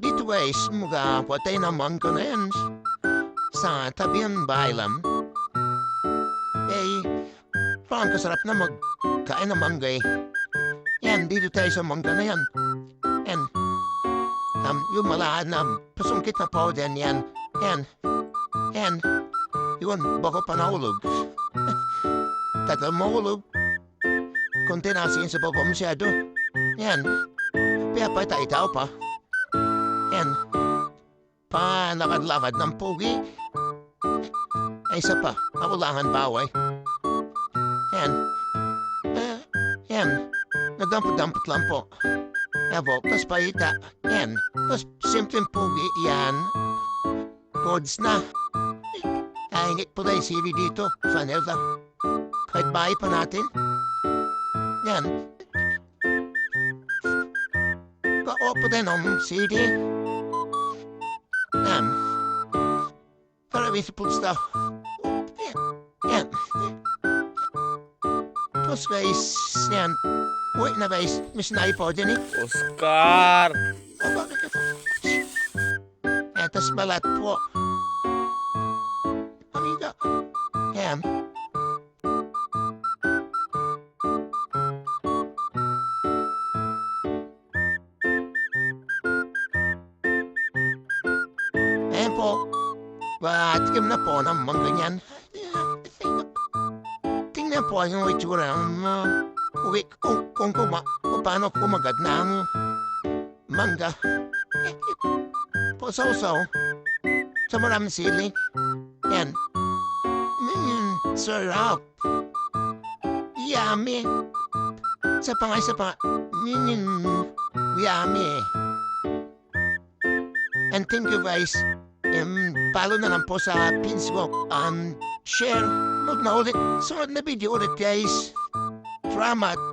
dito guys, mga patay na yan. Sa tabi ng bahay lang. Eh, parang kasarap na magkain ng mangga eh. Yan, dito tayo sa mangga na yan. Yan. Um, yung malahan na pasungkit na powder yan. Yan. Yan. Yun, baka pa nahulog. Tagal mahulog. Konti na sa baba masyado. Yan. Kaya pa tayo tao pa. Yan. Pa lakad-lakad ng pugi. Ay, isa pa. Makulangan baway. Yan. Eh, yan. Nagdampot-dampot lang po. Po. Tapos paita. Yan. Tapos simpleng pugi. Yan. Codes na. Nahingit po tayo sili dito. Sa Nelda. Kahit bahay pa natin. Yan. Ka-opo din ang CD. Para visible stuff. Yan. Tapos guys, yan. Wait na guys, miss na po dyan eh. Oscar! Oh, bakit ito? Yan, tapos balat po. Amiga. Yan. Ayan po. Patikim na po ng mga ganyan. Tingnan po yung itsura ng uh, uwi kung, kung, kuma, kung paano kumagat na ang mangga. Pusaw-saw. Sa maraming sili. Yan. Mm, sarap. Yummy. Isa pa nga, isa pa. Mm, yummy. And thank you guys. Um, follow na lang po sa pins ko. Um, share. Huwag na ulit. Sunod na video ulit guys. Salamat.